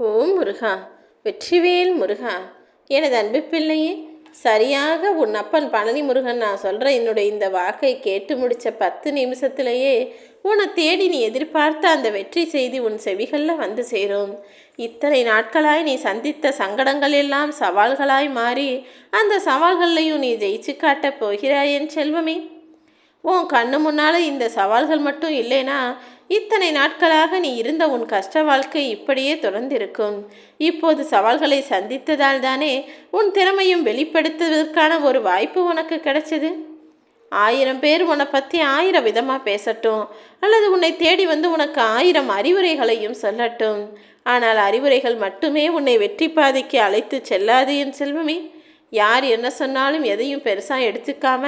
ஓ முருகா வெற்றிவேல் முருகா எனது அன்பு பிள்ளையே சரியாக உன் அப்பன் பழனி முருகன் நான் சொல்கிற என்னுடைய இந்த வாக்கை கேட்டு முடித்த பத்து நிமிஷத்திலேயே உன்னை தேடி நீ எதிர்பார்த்த அந்த வெற்றி செய்தி உன் செவிகளில் வந்து சேரும். இத்தனை நாட்களாய் நீ சந்தித்த சங்கடங்கள் எல்லாம் சவால்களாய் மாறி அந்த சவால்களையும் நீ ஜெயிச்சு காட்டப் போகிறாய் என் செல்வமே. உன் கண்ணு முன்னால் இந்த சவால்கள் மட்டும் இல்லைனா இத்தனை நாட்களாக நீ இருந்த உன் கஷ்ட வாழ்க்கை இப்படியே தொடர்ந்திருக்கும். இப்போது சவால்களை சந்தித்ததால் தானே உன் திறமையும் வெளிப்படுத்துவதற்கான ஒரு வாய்ப்பு உனக்கு கிடைச்சது? ஆயிரம் பேர் உன்னை பற்றி ஆயிரம் விதமாக பேசட்டும் அல்லது உன்னை தேடி வந்து உனக்கு ஆயிரம் அறிவுரைகளையும் சொல்லட்டும். ஆனால் அறிவுரைகள் மட்டுமே உன்னை வெற்றி பாதைக்கு அழைத்து செல்லாது என் செல்வமே. யார் என்ன சொன்னாலும் எதையும் பெருசாக எடுத்துக்காம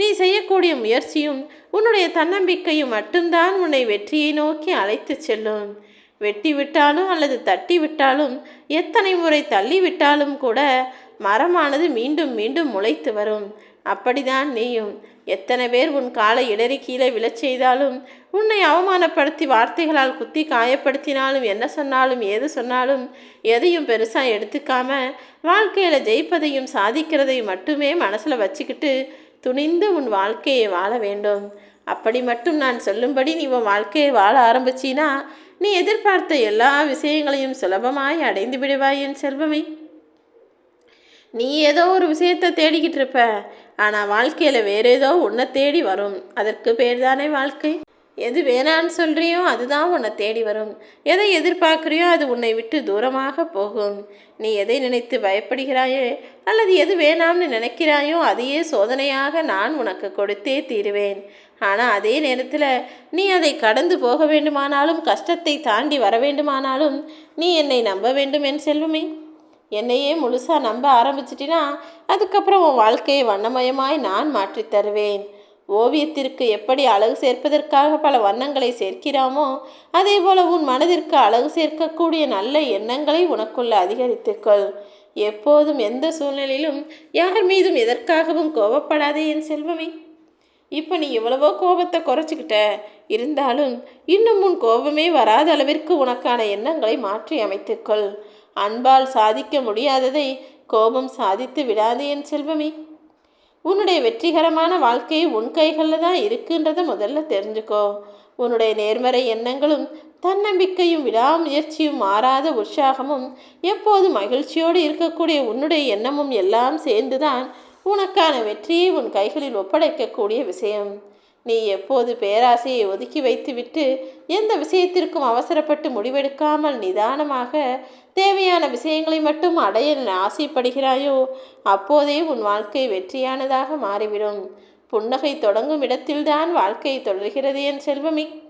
நீ செய்யக்கூடிய முயற்சியும் உன்னுடைய தன்னம்பிக்கையும் மட்டும்தான் உன்னை வெற்றியை நோக்கி அழைத்து செல்லும். வெட்டி விட்டாலும் அல்லது தட்டி விட்டாலும் எத்தனை முறை தள்ளி விட்டாலும் கூட மரமானது மீண்டும் மீண்டும் முளைத்து வரும். அப்படிதான் நீயும். எத்தனை பேர் உன் காலை இடறி கீழே விழச் செய்தாலும் உன்னை அவமானப்படுத்தி வார்த்தைகளால் குத்தி காயப்படுத்தினாலும் என்ன சொன்னாலும் ஏது சொன்னாலும் எதையும் பெருசாக எடுத்துக்காம வாழ்க்கையில் ஜெயிப்பதையும் சாதிக்கிறதையும் மட்டுமே மனசில் வச்சுக்கிட்டு துணிந்து உன் வாழ்க்கையை வாழ வேண்டும். அப்படி மட்டும் நான் சொல்லும்படி நீ உன் வாழ்க்கையை வாழ ஆரம்பிச்சினா நீ எதிர்பார்த்த எல்லா விஷயங்களையும் சுலபமாய் அடைந்து விடுவாய் என் செல்வமே. நீ ஏதோ ஒரு விஷயத்தை தேடிக்கிட்டு இருப்ப. ஆனால் வாழ்க்கையில் வேற ஏதோ உன்னை தேடி வரும். அதற்கு பேர் தானே வாழ்க்கை? எது வேணான்னு சொல்கிறியோ அதுதான் உன்னை தேடி வரும். எதை எதிர்பார்க்குறியோ அது உன்னை விட்டு தூரமாக போகும். நீ எதை நினைத்து பயப்படுகிறாயோ அல்லது எது வேணாம்னு நினைக்கிறாயோ அதையே சோதனையாக நான் உனக்கு கொடுத்தே தீருவேன். ஆனால் அதே நேரத்தில் நீ அதை கடந்து போக வேண்டுமானாலும் கஷ்டத்தை தாண்டி வர வேண்டுமானாலும் நீ என்னை நம்ப வேண்டும் என் செல்வமே. என்னையே முழுசாக நம்ப ஆரம்பிச்சிட்டினா அதுக்கப்புறம் உன் வாழ்க்கையை வண்ணமயமாய் நான் மாற்றித் தருவேன். ஓவியத்திற்கு எப்படி அழகு சேர்ப்பதற்காக பல வண்ணங்களை சேர்க்கிறாமோ அதே போல உன் மனதிற்கு அழகு சேர்க்கக்கூடிய நல்ல எண்ணங்களை உனக்குள்ள அதிகரித்துக்கொள். எப்போதும் எந்த சூழ்நிலையிலும் யார் மீதும் எதற்காகவும் கோபப்படாதே என் செல்வமே. இப்போ நீ எவ்வளவோ கோபத்தை குறைச்சிக்கிட்ட. இருந்தாலும் இன்னும் உன் கோபமே வராத அளவிற்கு உனக்கான எண்ணங்களை மாற்றி அமைத்துக்கொள். அன்பால் சாதிக்க முடியாததை கோபம் சாதித்து விடாதே என் செல்வமே. உன்னுடைய வெற்றிகரமான வாழ்க்கை உன் கைகளில் தான் இருக்குன்றத முதல்ல தெரிஞ்சுக்கோ. உன்னுடைய நேர்மறை எண்ணங்களும் தன்னம்பிக்கையும் விடாமுயற்சியும் மாறாத உற்சாகமும் எப்போது மகிழ்ச்சியோடு இருக்கக்கூடிய உன்னுடைய எண்ணமும் எல்லாம் சேர்ந்துதான் உனக்கான வெற்றியை உன் கைகளில் ஒப்படைக்கக்கூடிய விஷயம். நீ எப்போது பேராசையை ஒதுக்கி வைத்துவிட்டு எந்த விஷயத்திற்கும் அவசரப்பட்டு முடிவெடுக்காமல் நிதானமாக தேவையான விஷயங்களை மட்டும் அடைய ஆசைப்படுகிறாயோ அப்போதே உன் வாழ்க்கை வெற்றியானதாக மாறிவிடும். புன்னகை தொடங்கும் இடத்தில்தான் வாழ்க்கை தொடர்கிறது என் செல்வமி.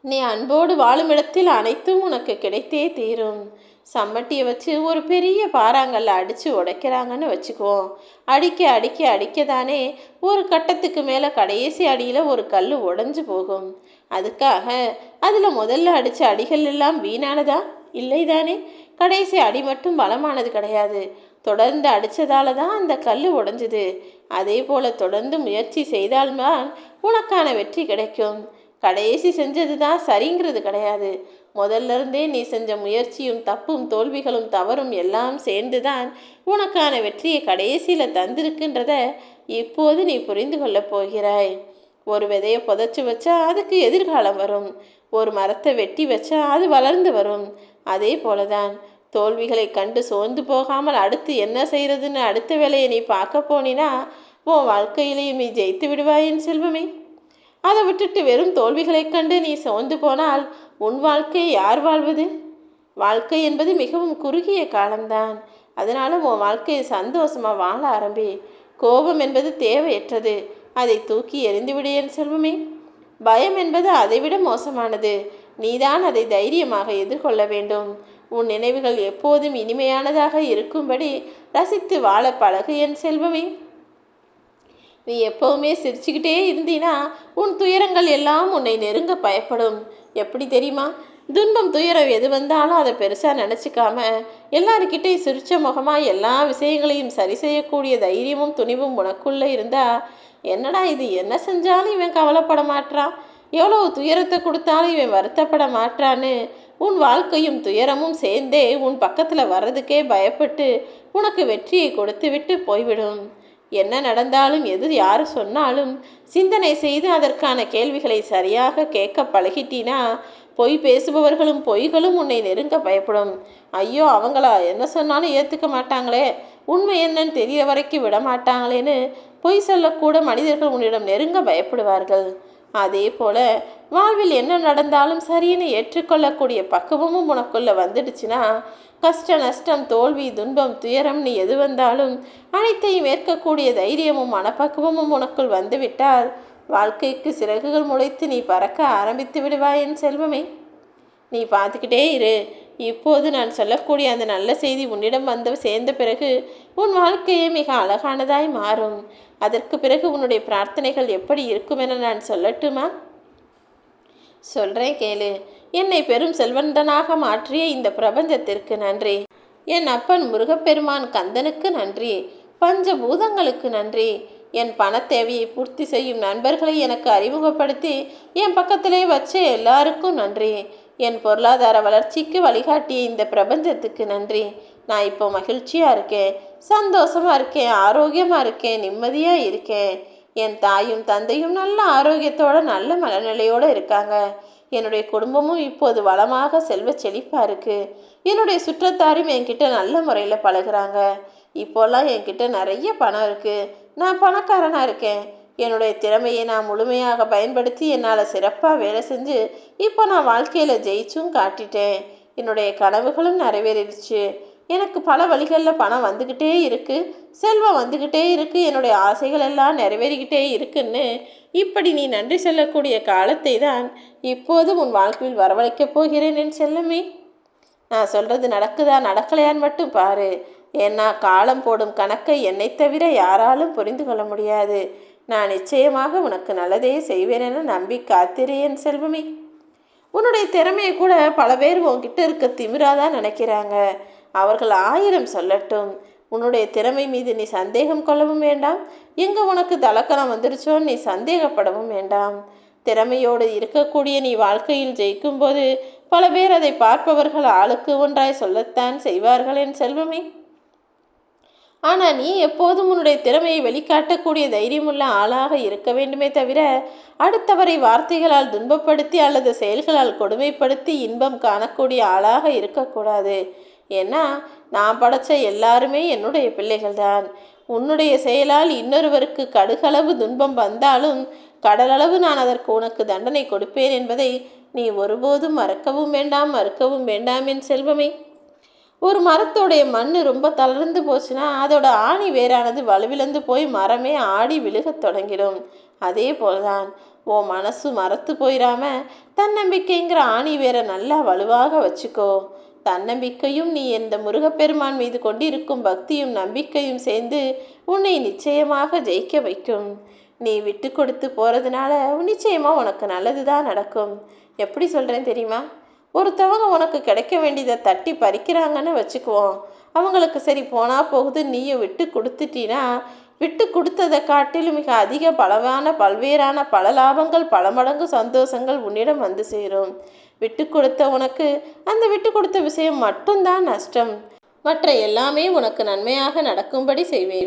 நீ அன்போடு வாழும் இடத்தில் அனைத்தும் உனக்கு கிடைத்தே தீரும். சம்மட்டியை வச்சு ஒரு பெரிய பாறாங்கல்ல அடித்து உடைக்கிறாங்கன்னு வச்சுக்குவோம் அடிக்க அடிக்க அடிக்க தானே ஒரு கட்டத்துக்கு மேலே கடைசி அடியில் ஒரு கல் உடஞ்சி போகும். அதுக்காக அதில் முதல்ல அடித்த அடிகள் எல்லாம் வீணானதா? இல்லை தானே கடைசி அடி மட்டும் பலமானது கிடையாது. தொடர்ந்து அடித்ததால தான் அந்த கல் உடஞ்சுது. அதே போல் தொடர்ந்து முயற்சி செய்தால்தான் உனக்கான வெற்றி கிடைக்கும். கடைசி செஞ்சது தான் சரிங்கிறது கிடையாது. முதல்ல இருந்தே நீ செஞ்ச முயற்சியும் தப்பும் தோல்விகளும் தவறும் எல்லாம் சேர்ந்து தான் உனக்கான வெற்றியை கடைசியில் தந்திருக்குன்றத இப்போது நீ புரிந்து கொள்ளப் போகிறாய். ஒரு விதையை புதைச்சி வச்சா அதுக்கு எதிர்காலம் வரும். ஒரு மரத்தை வெட்டி வச்சா அது வளர்ந்து வரும். அதே போலதான் தோல்விகளை கண்டு சோர்ந்து போகாமல் அடுத்து என்ன செய்கிறதுன்னு அடுத்த வேலையை நீ பார்க்க போனினா உன் வாழ்க்கையிலேயும் நீ ஜெயித்து விடுவாயின் செல்வமே. அதை விட்டுட்டு வெறும் தோல்விகளைக் கண்டு நீ சோர்ந்து போனால் உன் வாழ்க்கையை யார் வாழ்வது? வாழ்க்கை என்பது மிகவும் குறுகிய காலம்தான். அதனால் உன் வாழ்க்கையை சந்தோஷமாக வாழ ஆரம்பி. கோபம் என்பது தேவையற்றது. அதை தூக்கி எறிந்துவிடு என் செல்வமே. பயம் என்பது அதைவிட மோசமானது. நீதான் அதை தைரியமாக எதிர்கொள்ள வேண்டும். உன் நினைவுகள் எப்போதும் இனிமையானதாக இருக்கும்படி ரசித்து வாழ பழகு என் செல்வமே. நீ எப்பவுமே சிரிச்சுக்கிட்டே இருந்தீனா உன் துயரங்கள் எல்லாம் உன்னை நெருங்க பயப்படும். எப்படி தெரியுமா? துன்பம் துயரம் எது வந்தாலும் அதை பெருசாக நினச்சிக்காம எல்லாருக்கிட்டையும் சிரிச்ச முகமாக எல்லா விஷயங்களையும் சரி செய்யக்கூடிய தைரியமும் துணிவும் உனக்குள்ளே இருந்தால் என்னடா இது? என்ன செஞ்சாலும் இவன் கவலைப்பட மாட்டான் எவ்வளோ துயரத்தை கொடுத்தாலும் இவன் வருத்தப்பட மாட்டான்னு உன் வாழ்க்கையும் துயரமும் சேர்ந்தே உன் பக்கத்தில் வர்றதுக்கே பயப்பட்டு உனக்கு வெற்றியை கொடுத்து விட்டு போய்விடும். என்ன நடந்தாலும் எது யார் சொன்னாலும் சிந்தனை செய்து அதற்கான கேள்விகளை சரியாக கேட்க பழகிட்டினா பொய் பேசுபவர்களும் பொய்களும் உன்னை நெருங்க பயப்படும். ஐயோ அவங்களா என்ன சொன்னாலும் ஏற்றுக்க மாட்டாங்களே. உண்மை என்னன்னு தெரிய வரைக்கும் விட மாட்டாங்களேன்னு பொய் சொல்லக்கூட மனிதர்கள் உன்னிடம் நெருங்க பயப்படுவார்கள். அதே போல வாழ்வில் என்ன நடந்தாலும் சரின்னு ஏற்றுக்கொள்ளக்கூடிய பக்குவமும் உனக்குள்ளே வந்துடுச்சுன்னா கஷ்ட நஷ்டம் தோல்வி துன்பம் துயரம் நீ எது வந்தாலும் அனைத்தையும் ஏற்கக்கூடிய தைரியமும் மனப்பக்குவமும் உனக்குள் வந்துவிட்டால் வாழ்க்கைக்கு சிறகுகள் முளைத்து நீ பறக்க ஆரம்பித்து விடுவாய் என் செல்வமே. நீ பார்த்துக்கிட்டே இரு. இப்போது நான் சொல்லக்கூடிய அந்த நல்ல செய்தி உன்னிடம் வந்து சேர்ந்த பிறகு உன் வாழ்க்கையே மிக அழகானதாய் மாறும். அதற்கு பிறகு உன்னுடைய பிரார்த்தனைகள் எப்படி இருக்கும் என நான் சொல்லட்டுமா? சொல்கிறேன் கேளு. என்னை பெரும் செல்வந்தனாக மாற்றிய இந்த பிரபஞ்சத்திற்கு நன்றி. என் அப்பன் முருகப்பெருமான் கந்தனுக்கு நன்றி. பஞ்சபூதங்களுக்கு நன்றி. என் பணத்தேவையை பூர்த்தி செய்யும் நண்பர்களை எனக்கு அறிமுகப்படுத்தி என் பக்கத்திலே வச்ச எல்லாருக்கும் நன்றி. என் பொருளாதார வளர்ச்சிக்கு வழிகாட்டிய இந்த பிரபஞ்சத்துக்கு நன்றி. நான் இப்போ மகிழ்ச்சியாக இருக்கேன் சந்தோஷமாக இருக்கேன் ஆரோக்கியமாக இருக்கேன் நிம்மதியாக இருக்கேன். என் தாயும் தந்தையும் நல்ல ஆரோக்கியத்தோட நல்ல மனநிலையோடு இருக்காங்க. என்னுடைய குடும்பமும் இப்போது வளமாக செல்வ செழிப்பாக இருக்குது என்னுடைய சுற்றத்தாரும் என்கிட்ட நல்ல முறையில் பழகுறாங்க. இப்போல்லாம் என்கிட்ட நிறைய பணம் இருக்குது நான் பணக்காரனாக இருக்கேன். என்னுடைய திறமையை நான் முழுமையாக பயன்படுத்தி என்னால் சிறப்பாக வேலை செஞ்சு இப்போ நான் வாழ்க்கையில் ஜெயிச்சும் காட்டிட்டேன். என்னுடைய கனவுகளும் நிறைவேறிடுச்சு. எனக்கு பல வழிகளில் பணம் வந்துக்கிட்டே இருக்குது செல்வம் வந்துக்கிட்டே இருக்குது என்னுடைய ஆசைகள் எல்லாம் நிறைவேறிக்கிட்டே இருக்குன்னு. இப்படி நீ நன்றி சொல்லக்கூடிய காலத்தை தான் இப்போது உன் வாழ்க்கையில் வரவழைக்கப் போகிறேன் என் செல்லமே. நான் சொல்கிறது நடக்குதா நடக்கலையான்னு மட்டும் பாரு. ஏன்னா காலம் போடும் கணக்கை என்னை தவிர யாராலும் புரிந்து கொள்ள முடியாது. நான் நிச்சயமாக உனக்கு நல்லதே செய்வேன் என நம்பி காத்திரு என் செல்வமே. உன்னுடைய திறமையை கூட பல பேர் உன்கிட்ட இருக்க திமிராதான் நினைக்கிறாங்க. அவர்கள் ஆயிரம் சொல்லட்டும். உன்னுடைய திறமை மீது நீ சந்தேகம் கொள்ளவும் வேண்டாம். எங்கே உனக்கு தலக்கணம் வந்துருச்சோ நீ சந்தேகப்படவும் வேண்டாம். திறமையோடு இருக்கக்கூடிய நீ வாழ்க்கையில் ஜெயிக்கும்போது பல பேர் அதை பார்ப்பவர்கள் ஆளுக்கு ஒன்றாய் சொல்லத்தான் செய்வார்கள் என் செல்வமே. ஆனால் நீ எப்போதும் உன்னுடைய திறமையை வெளிக்காட்டக்கூடிய தைரியமுள்ள ஆளாக இருக்க வேண்டுமே தவிர அடுத்தவரை வார்த்தைகளால் துன்பப்படுத்தி அல்லது செயல்களால் கொடுமைப்படுத்தி இன்பம் காணக்கூடிய ஆளாக இருக்கக்கூடாது. ஏன்னா நான் படைச்ச எல்லாருமே என்னுடைய பிள்ளைகள் தான் உன்னுடைய செயலால் இன்னொருவருக்கு கடுகளவு துன்பம் வந்தாலும் கடலளவு நான் அதற்கு உனக்கு தண்டனை கொடுப்பேன் என்பதை நீ ஒருபோதும் மறக்கவும் வேண்டாம் மறுக்கவும் வேண்டாம் என் செல்வமே. ஒரு மரத்தோடைய மண் ரொம்ப தளர்ந்து போச்சுன்னா அதோட ஆணி வேறானது வலுவிழந்து போய் மரமே ஆடி விழுகத் தொடங்கிடும். அதே போலதான் ஓ மனசு மரத்து போயிடாம தன்னம்பிக்கைங்கிற ஆணி வேற நல்லா வலுவாக வச்சுக்கோ. தன்னம்பிக்கையும் நீ இந்த முருகப்பெருமான் மீது கொண்டிருக்கும் பக்தியும் நம்பிக்கையும் சேர்ந்து உன்னை நிச்சயமாக ஜெயிக்க வைக்கும். நீ விட்டு கொடுத்து போகிறதுனால நிச்சயமாக உனக்கு நல்லது தான் நடக்கும். எப்படி சொல்கிறேன் தெரியுமா? ஒருத்தவங்க உனக்கு கிடைக்க வேண்டியதை தட்டி பறிக்கிறாங்கன்னு வச்சுக்குவோம். அவங்களுக்கு சரி போனால் போகுது நீயும் விட்டு கொடுத்துட்டீன்னா விட்டு கொடுத்ததை காட்டிலும் மிக அதிக பலவான பல்வேறான பல லாபங்கள் பல மடங்கு சந்தோஷங்கள் உன்னிடம் வந்து சேரும். விட்டு கொடுத்த உனக்கு அந்த விட்டு கொடுத்த விஷயம் மட்டும்தான் நஷ்டம். மற்ற எல்லாமே உனக்கு நன்மையாக நடக்கும்படி செய்வேன்.